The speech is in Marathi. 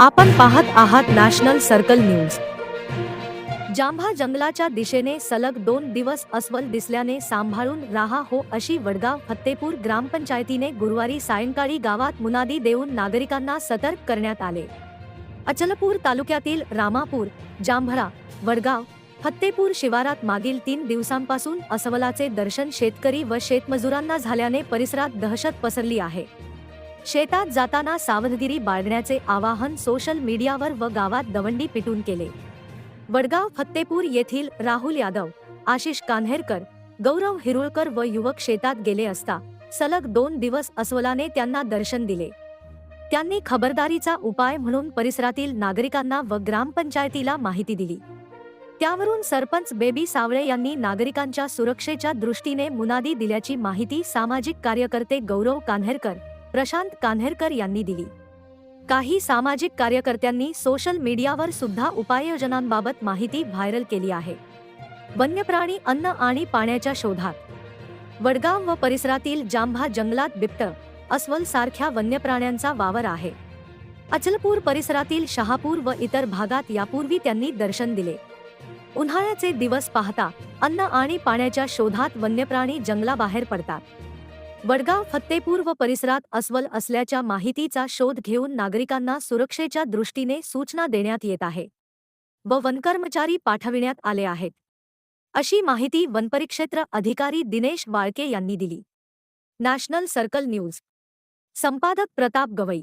आपण पाहत आहात नॅशनल सर्कल न्यूज. जांभा जंगलाच्या दिशेने सलग दोन दिवस अस्वल दिसल्याने सांभाळून राहा हो अशी वडगाव फत्तेपूर ग्रामपंचायतीने गुरुवारी सायंकाळी गावात मुनादी देऊन नागरिकांना सतर्क करण्यात आले. अचलपूर तालुक्यातील रामापूर जांभळा वडगाव फत्तेपूर शिवारात मागील तीन दिवसांपासून अस्वलाचे दर्शन शेतकरी व शेतमजुरांना झाल्याने परिसरात दहशत पसरली आहे. शेतात जाताना सावधगिरी बाळगण्याचे आवाहन सोशल मीडियावर व गावात दवंडी पिटून केले. वडगाव फत्तेपूर येथील राहुल यादव आशिष कान्हेरकर गौरव हिरुळकर व युवक शेतात गेले असता सलग दोन दिवस अस्वलाने त्यांना दर्शन दिले. त्यांनी खबरदारीचा उपाय म्हणून परिसरातील नागरिकांना व ग्रामपंचायतीला माहिती दिली. त्यावरून सरपंच बेबी सावळे यांनी नागरिकांच्या सुरक्षेच्या दृष्टीने मुनादी दिल्याची माहिती सामाजिक कार्यकर्ते गौरव कान्हेरकर प्रशांत कान्हेरकर यांनी दिली. काही सामाजिक कार्यकर्त्यांनी सोशल मीडियावर सुद्धा उपाययोजनांबाबत माहिती व्हायरल केली आहे. वन्यप्राणी अन्न आणि पाण्याच्या शोधात. वडगाव व परिसरातील जांभा जंगलात बिबट अस्वल सारख्या वन्यप्राण्यांचा वावर आहे. अचलपूर परिसरातील शहापूर व इतर भागात यापूर्वी त्यांनी दर्शन दिले. उन्हाळ्याचे दिवस पाहता अन्न आणि पाण्याच्या शोधात वन्यप्राणी जंगलाबाहेर पडतात. वडगाव फत्तेपूर व परिसरात अस्वल असल्याच्या माहितीचा शोध घेऊन नागरिकांना सुरक्षेच्या दृष्टीने सूचना देण्यात येत आहे व वनकर्मचारी पाठविण्यात आले आहेत. अशी माहिती वनपरिक्षेत्र अधिकारी दिनेश वाळके यांनी दिली. National Circle News. संपादक प्रताप गवई.